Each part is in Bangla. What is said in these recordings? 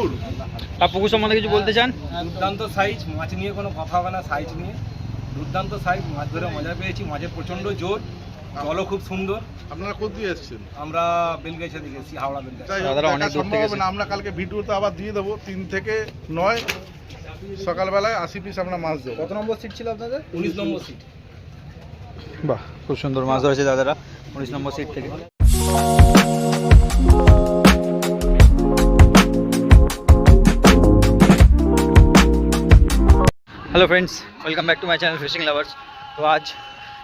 পুকুর আর পুকুর সম্বন্ধে কিছু বলতে চান? দুর্দান্ত সাইজ মাছ নিয়ে কোনো কথা হবে না সাইজ নিয়ে। দুর্দান্ত সাইজ মাছ ধরে মজা পেয়েছি মাঝে প্রচণ্ড জোর জলও খুব সুন্দর। আপনারা কোথা দিয়ে এসেছেন? আমরা বেলগাইছা দিকে এসেছি হাওড়া বেলগাইছা সম্ভব হবে না আমরা কালকে ভিডিওতে আবার দিয়ে দেবো তিন থেকে নয়। সকালবেলায় আশি পিস আমরা মাছ দেবো। কত নম্বর সিট ছিল আপনাদের? উনিশ নম্বর সিট বাহ খুব সুন্দর মাছ ধরেছে দাদারা উনিশ নম্বর সিট থেকে। Hello friends welcome back to my channel fishing lovers তো আজ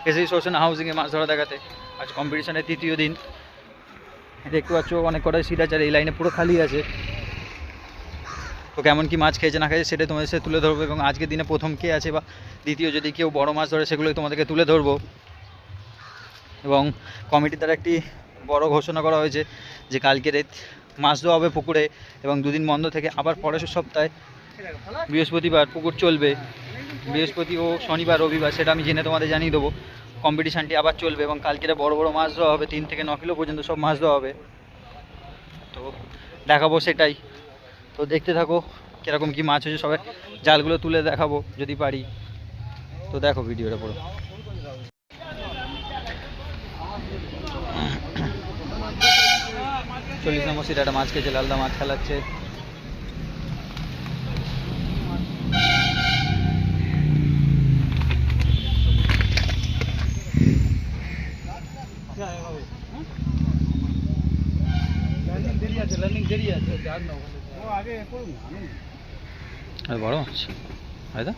এসেই সোশন হাউসিংয়ে মাছ ধরা দেখাতে। আজ কম্পিটিশনের তৃতীয় দিন। দেখতে পাচ্ছ, অনেক কটাই সিট আছে আর এই লাইনে পুরো খালি আছে। তো কেমন কি মাছ খেয়েছে, না খেয়েছে সেটাই তোমাদের সাথে তুলে ধরবো এবং আজকের দিনে প্রথম কে আছে বা দ্বিতীয় যদি কেউ বড় মাছ ধরে, সেগুলোই তোমাদেরকে তুলে ধরবো। এবং কমিটির দ্বারা একটি বড় ঘোষণা করা হয়েছে যে কালকে রেত মাছ দেওয়া হবে পুকুরে এবং দুদিন বন্ধ থেকে আবার পরের সপ্তাহে বৃহস্পতিবার পুকুর চলবে। বৃহস্পতি ও শনিবার, রবিবার, সেটা আমি জেনে তোমাদের জানিয়ে দেবো। কম্পিটিশানটি আবার চলবে এবং কালকে বড় বড় মাছ দেওয়া হবে, তিন থেকে ন কিলো পর্যন্ত সব মাছ দেওয়া হবে। তো দেখাবো সেটাই। তো দেখতে থাকো কীরকম কী মাছ হয়েছে, সবাই জালগুলো তুলে দেখাবো যদি পারি। তো দেখো ভিডিওটা পুরো। চল্লিশ নম্বর সিট, একটা মাছ খেয়েছে, লালদা মাছ খেলাচ্ছে। আর বড় মাছ? হয়তো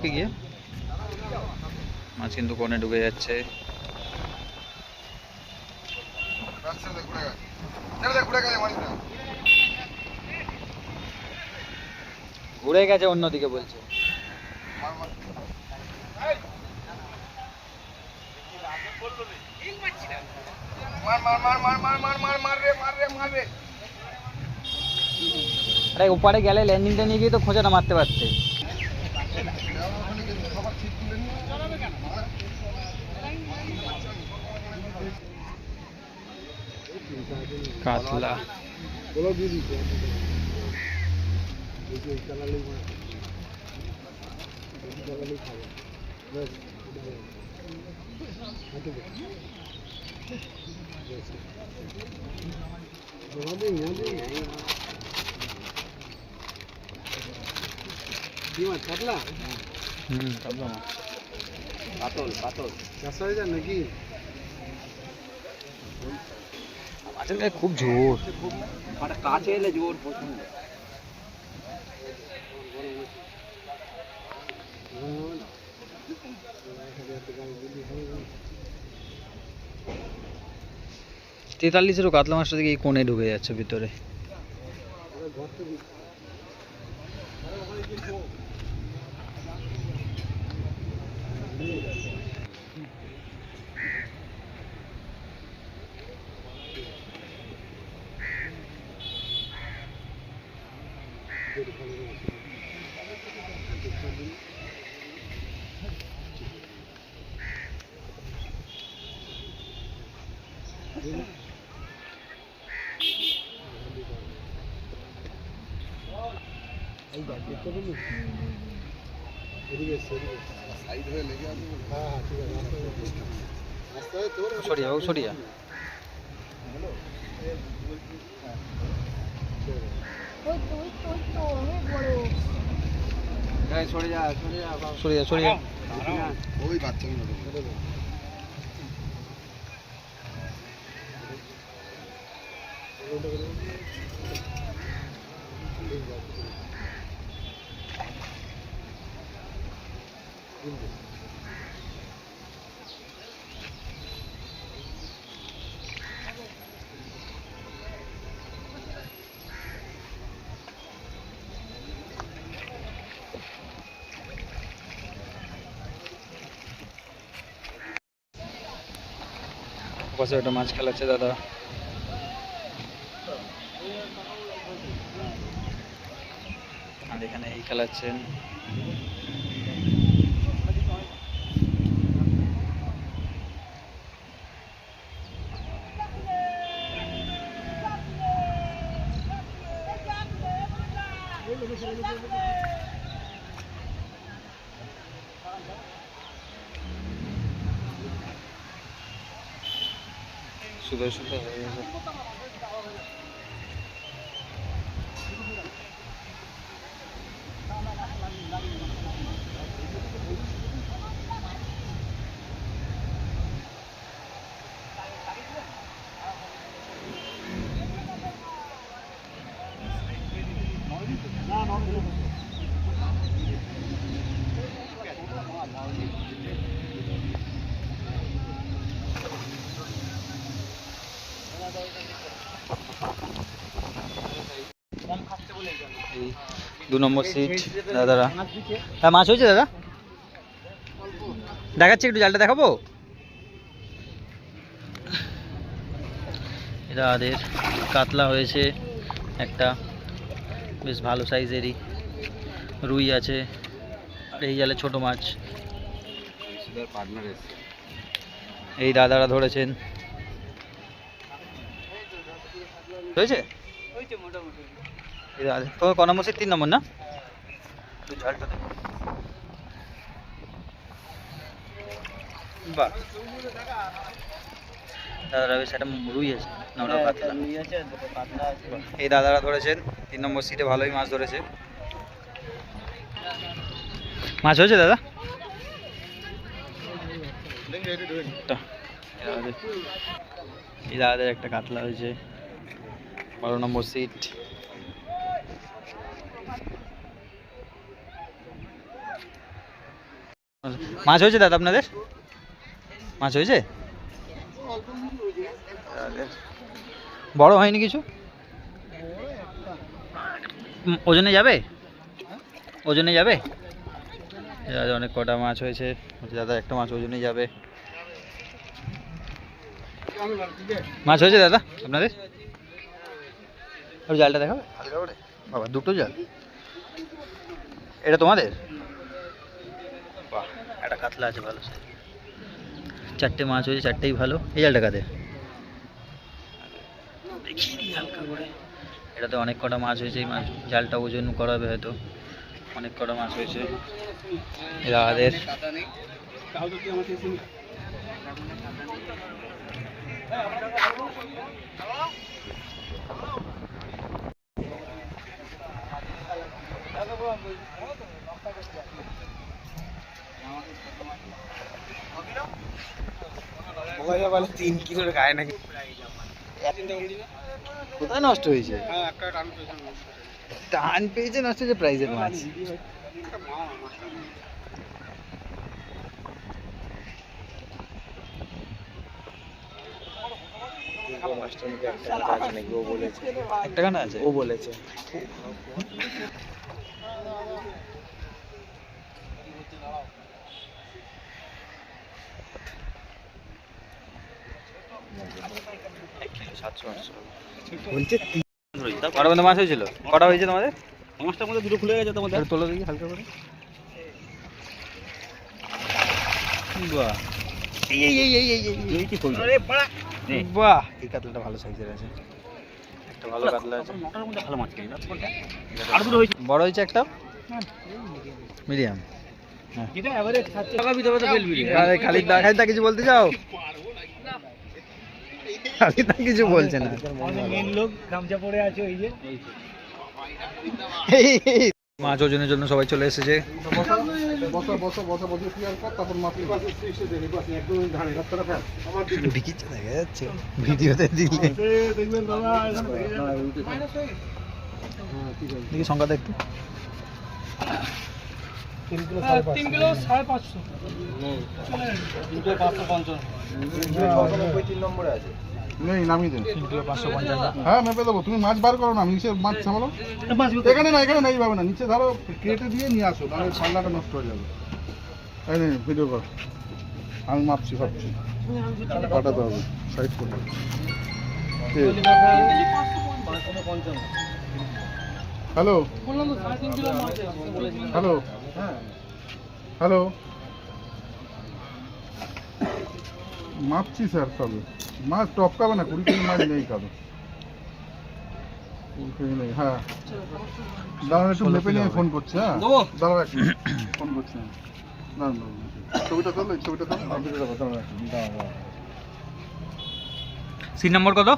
কি গিয়ে। মাছ কিন্তু কোণে ডুবে যাচ্ছে। ঘুরে গেছে অন্যদিকে বলছে। আরে ওপারে গেলে ল্যান্ডিংটা নিয়ে গিয়ে তো খোঁজাটা মারতে পারতে। কাতলা। হুম কাতলা মাছ পাতল পাতল নাকি মাছের গায়ে খুব জোর মানে কাছে এলে জোর প্রচণ্ড তেতাল্লিশেরও কাতলা মাছটা দিকে এই কোণে ঢুকে যাচ্ছে ভিতরে। সরিয়া বাবু সরিয়া ওই তো ওই তো ওই তো অনেক বড় সরে যা সরে যা সরিয়া সরিয়া ওই বাচ্চা পাশে একটা মাছ খেলাচ্ছে দাদা। আর এখানে এই খেলাচ্ছেন dois দু নম্বর সিট দাদারা। হ্যাঁ মাছ হয়েছে দাদা? দেখাচ্ছি একটু জালটা দেখাবো? এটা আমাদের কাতলা হয়েছে একটা বেশ ভালো সাইজেরই। রুই আছে আর এই জালে ছোট মাছ। এই দাদারা ধরেছেন। হয়েছে? এই দাদা তো ক নম্বর সিট তিন নম্বর না? বাহ। দাদারা বেশ একটা রুই আছে না ওটা কাতলা এই দাদারা ধরেছেন তিন নম্বর সিটে ভালোই মাছ ধরেছে। মাছ হয়েছে দাদা? এই দাদাদের একটা কাতলা হয়েছে। বারো নম্বর সিট মাছ হয়েছে দাদা আপনাদের? মাছ হয়েছে? বড় হয়নি কিছু? ওজনে যাবে? ওজনে যাবে? দাদা অনেক কটা মাছ হয়েছে। দাদা, একটা মাছ ওজনে যাবে। মাছ হয়েছে দাদা আপনাদের? জালটা দেখাবে বাবা, দুটো জাল। এটা তোমাদের? একটা কাতলা আছে ভালো চারটে মাছ হয়েছে, চারটেই ভালো। এই জালটা কাতে হালকা করে এটাতে অনেক কটা মাছ হয়েছে, এই মাছ জালটা ওজন করাবে হয়তো। অনেক কটা মাছ হয়েছে। তিন কিলোর গায়ে নাকি? কোথায় নষ্ট হয়েছে? টান পেয়েছে নষ্ট হয়েছে প্রাইজের মাছ। একটা গান আছে? ও বলেছে। বলছে কটা বন্ধু মাছ হয়েছিল? কটা হয়েছে তোমাদের? পাঁচটার মধ্যে দুটো খুলে গেছে তোমাদের। একটু তোলো দেখি হালকা করে। বাহ। এই এই এই এই এই এই এই। কি করল? বাহ। এই কাতলাটা ভালো সাইজের আছে। একটা ভালো কাতলা আছে। মোটার মধ্যে ভালো মাছ পেয়ে আর দুটো হয়েছে। বড় হয়েছে একটা? মিডিয়াম। এভারেজ খাচ্ছে। টাকা বিধবা তো কিছু বলতে চাও? খালিদ দা কিছু বলছে না। লোক গামছা পরে আছে ওই যে। এই, এই। মাছ ওজনের জন্য সবাই চলে এসেছে। ভিডিওতে দিলে। দেখি সংখ্যাটা একটু। তিন কিলো সাড়ে পাঁচশো। দুটো পাঁচশো তিন নম্বরে আছে। নেই নামিয়ে দেন তিন কিলো পাঁচশো পঞ্চান্ন হ্যাঁ মেপে দেবো। তুমি মাছ বার করো না নিচে মাছ সামালো এখানে না এখানে না এইভাবে না। নিচে ধরো কেটে দিয়ে নিয়ে আসো পাল্লাটা নষ্ট হয়ে যাবে। এই নে ভিডিও কর। আমি মাপছি ভাবছি। পাঠাতে হবে সাইড করে। হ্যালো হ্যালো হ্যালো মাপছি স্যার সবে মাছ টপকাবে না কুড়ি কেজি মাছ নেই কারও কুড়ি কেজি নেই হ্যাঁ। দাঁড়ান একটু মেপে নিয়ে ফোন করছি হ্যাঁ? দাঁড়াও ফোন করছি দাঁড়ান ছবিটা তোলো ছবিটা তোলো। দাঁড়াও। সিট নম্বর কত?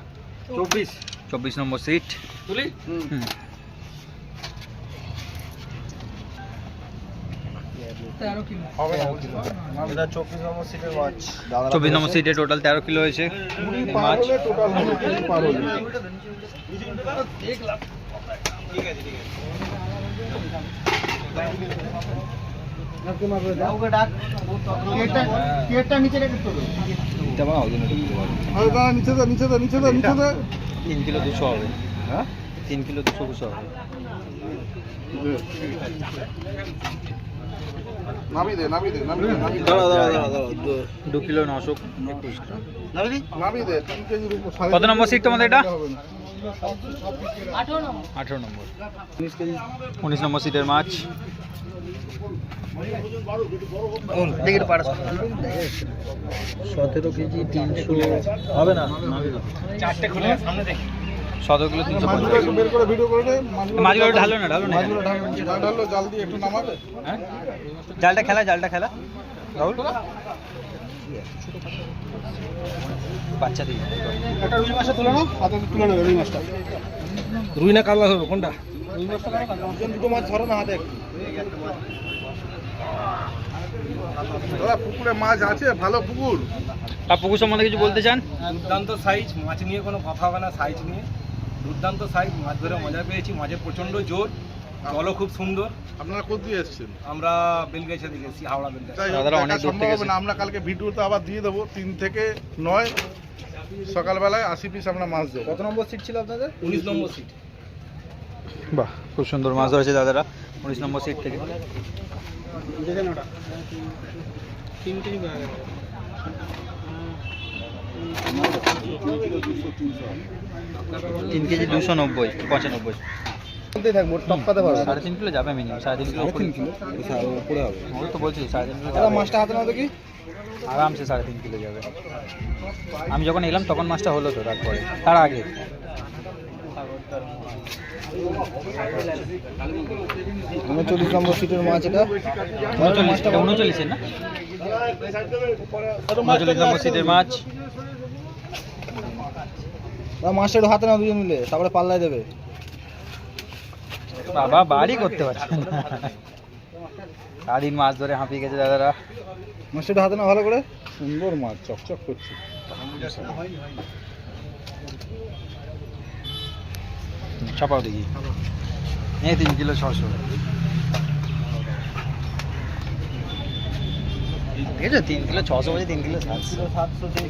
চব্বিশ। চব্বিশ নম্বর সিট। তুলি? হুম হবে না বলছি এটা চব্বিশ নম্বর সিটে টোটাল তেরো কিলো হয়েছে। মাছ তিন কিলো দুশো হবে। হ্যাঁ? তিন কিলো দুশো দুশো হবে। দে দে দে দে। কিলো গ্রাম। দে কত নম্বর সিট তোমাদের এটা? হবে না। আঠেরো নম্বর। উনিশ নম্বর সিটের মাছ। সতেরো কেজি তিনশো হবে না? চারটে খুলে সামনে দেখি। সতেরো কিলো তিনশো মাছগুলো মাছগুলো ঢালো না, ঢালো না। মাছগুলো ঢালো জাল ঢালো জাল দিয়ে একটু নামাবে। হ্যাঁ? জালটা খেলা জালটা খেলা। রাহুল? বাচ্চা দিই একটা রুই মাছটা তুলে নাও হাতে তুলে নেবে রুই মাছটা। রুই না ধরবো কোনটা? রুই মাছটা দুটো মাছ ধরো না হাতে দাদা পুকুরে মাছ আছে ভালো পুকুর। আর পুকুর সম্বন্ধে কিছু বলতে চান? দুর্দান্ত সাইজ মাছ নিয়ে কোনো কথা হবে না সাইজ নিয়ে। দুর্দান্ত সাইজ মাছ ধরে মজা পেয়েছি মাঝে প্রচণ্ড জোর জলও খুব সুন্দর। আপনারা কোথা দিয়ে এসেছেন? আমরা বেলগাছা দিকে এসেছি হাওড়া বেলগাছা অনেক দূর থেকে না আমরা কালকে ভিডিওতে আবার দিয়ে দেবো তিন থেকে নয় সকালবেলায় আশি পিস আমরা মাছ দেবো। কত নম্বর সিট ছিল আপনাদের? উনিশ নম্বর সিট বাহ খুব সুন্দর মাছ ধরেছে দাদারা উনিশ নম্বর সিট থেকে। তিন কেজি দুশো নব্বই পঁচানব্বই। বলতেই থাকব টপকাতে পারব। সাড়ে তিন কিলো যাবে মিনিমাম সাড়ে তিন কিলো তিন কিলো? উপরে হবে ওই তো বলছি সাড়ে তিন কিলো মাছটা হাতে নাও দেখি। আরামসে সাড়ে তিন কিলো যাবে। আমি যখন এলাম তখন মাছটা হলো তো তারপরে। তার আগে। উনচল্লিশ নম্বর সিটের মাছ এটা। উনচল্লিশ এটা উনচল্লিশের না? উনচল্লিশ নম্বর সিটের মাছ। মাছটা একটু হাতে নাও দুজন মিলে তারপরে পাল্লায় দেবে। বাবা বাড়ি করতে পারছে না। সারাদিন মাছ ধরে হাঁপিয়ে গেছে দাদারা। মাছটা একটু হাতে নাও ভালো করে। সুন্দর মাছ চকচক করছে। চাপাও দেখি। এই তিন কিলো ছশো দেখেছ তিন কিলো ছশো বলছে তিন কিলো সাতশো সাতশো তিন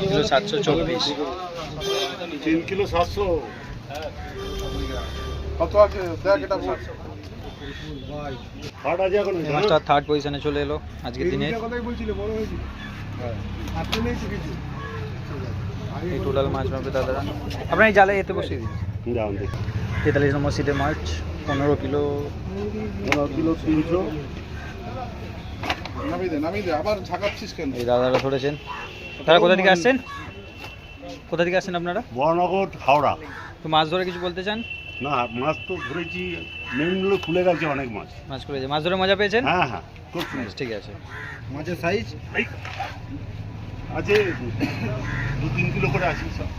কিলো সাতশো চব্বিশ তিন কিলো সাতশো কত আছে দেখ এটা বল হাট আছে এখন এই মাছটা থার্ড পজিশনে চলে এলো আজকের দিনে এই টোটাল মাছ মাপে দাদারা আপনার এই জালে এতে বসিয়ে দিন তেতাল্লিশ নম্বর সিটে মাছ পনেরো কিলো। পনেরো কিলো তিনশো। নামিয়ে দে নামিয়ে দে আবার ঝাঁকাচ্ছিস কেন? এই দাদারা ধরেছেন। তারা কোথা থেকে আসছেন? কোথা থেকে আসছেন আপনারা? হাওড়া। তো মাছ ধরে কিছু বলতে চান? না মাছ তো ধরেছি মেনগুলো খুলে গেছে অনেক মাছ। মাছ মাছ ধরে মজা পেয়েছেন? হ্যাঁ হ্যাঁ খুব। ঠিক আছে। মাছের সাইজ আছে দু তিন কিলো করে আছে সব